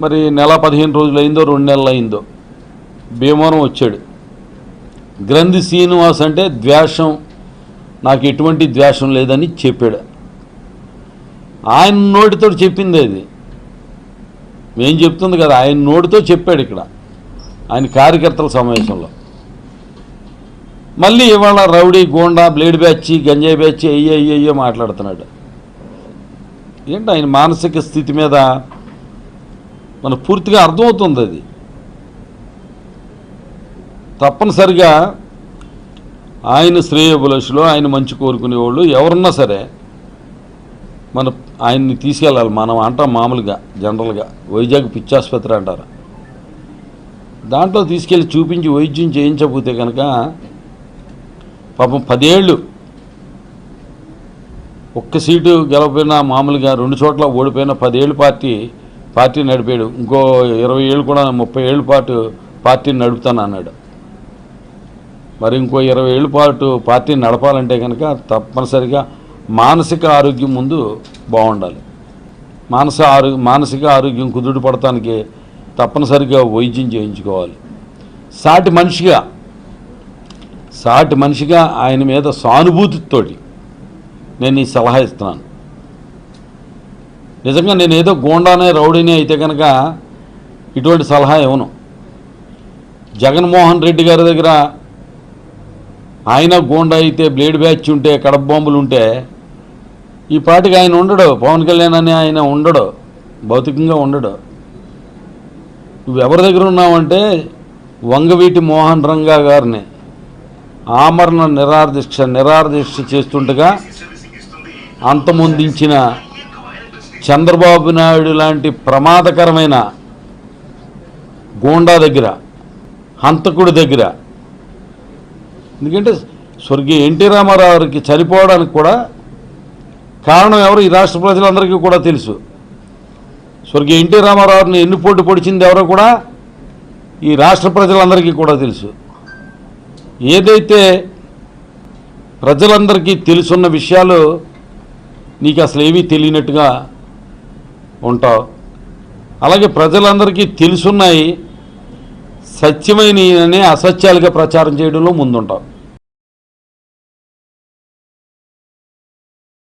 మరి నెల పదిహేను రోజులు అయిందో రెండు నెలలు అయిందో భీమవరం వచ్చాడు. గ్రంథి శ్రీనివాస్ అంటే ద్వేషం నాకు ఎటువంటి ద్వేషం లేదని చెప్పాడు. ఆయన నోటితో చెప్పింది అది. మేం చెప్తుంది కదా ఆయన నోటితో చెప్పాడు ఇక్కడ ఆయన కార్యకర్తల సమావేశంలో. మళ్ళీ ఇవాళ రౌడీ గోండా బ్లేడ్ బ్యాచ్ గంజాయి బ్యాచ్ అయ్యో అయ్యో అయ్యో మాట్లాడుతున్నాడు. ఏంటి ఆయన మానసిక స్థితి మీద మనకు పూర్తిగా అర్థమవుతుంది అది. తప్పనిసరిగా ఆయన శ్రేయోభిలాషులు ఆయన మంచి కోరుకునేవాళ్ళు ఎవరున్నా సరే మన ఆయన్ని తీసుకెళ్ళాలి. మనం అంటాం మామూలుగా జనరల్గా. వైజాగ్ పిచ్చాసుపత్రి అంటారు. దాంట్లో తీసుకెళ్ళి చూపించి వైద్యం చేయించకపోతే కనుక పాపం పదేళ్ళు ఒక్క సీటు గెలవపోయినా మామూలుగా రెండు చోట్ల ఓడిపోయిన పదేళ్ళు పార్టీ పార్టీ నడిపాడు. ఇంకో ఇరవై ఏళ్ళు కూడా ముప్పై ఏళ్ళ పాటు పార్టీని నడుపుతాను అన్నాడు. మరి ఇంకో ఇరవై ఏళ్ళ పాటు పార్టీని నడపాలంటే కనుక తప్పనిసరిగా మానసిక ఆరోగ్యం ముందు బాగుండాలి. మానస ఆరోగ్యం మానసిక ఆరోగ్యం కుదుడు పడటానికి తప్పనిసరిగా వైద్యం చేయించుకోవాలి. సాటి మనిషిగా సాటి మనిషిగా ఆయన మీద సానుభూతితోటి నేను ఈ సలహా ఇస్తున్నాను. నిజంగా నేను ఏదో గోండానే రౌడీని అయితే కనుక ఇటువంటి సలహా ఇవ్వను. జగన్మోహన్ రెడ్డి గారి దగ్గర ఆయన గోండా అయితే బ్లేడ్ బ్యాచ్ ఉంటే కడప బాంబులు ఉంటే ఈ పాటికి ఆయన ఉండడు. పవన్ కళ్యాణ్ అని ఆయన ఉండడు. భౌతికంగా ఉండడు. నువ్వు ఎవరి దగ్గర ఉన్నావంటే వంగవీటి మోహన్ రంగా గారిని ఆమరణ నిరాదీక్ష నిరాదీక్ష చేస్తుండగా అంతమొందించిన చంద్రబాబు నాయుడు లాంటి ప్రమాదకరమైన గోండా దగ్గర హంతకుడి దగ్గర. ఎందుకంటే స్వర్గీయ ఎన్టీ రామారావుకి చనిపోవడానికి కూడా కారణం ఎవరు? ఈ రాష్ట్ర ప్రజలందరికీ కూడా తెలుసు. స్వర్గీయ ఎన్టీ రామారావుని ఎన్ని పోటీ పొడిచింది ఎవరో కూడా ఈ రాష్ట్ర ప్రజలందరికీ కూడా తెలుసు. ఏదైతే ప్రజలందరికీ తెలుసున్న విషయాలు నీకు అసలు ఏమీ తెలియనట్టుగా ఉంటావు. అలాగే ప్రజలందరికీ తెలుసున్నాయి సత్యమైనవి అసత్యాలుగా ప్రచారం చేయడంలో ముందుంటావు.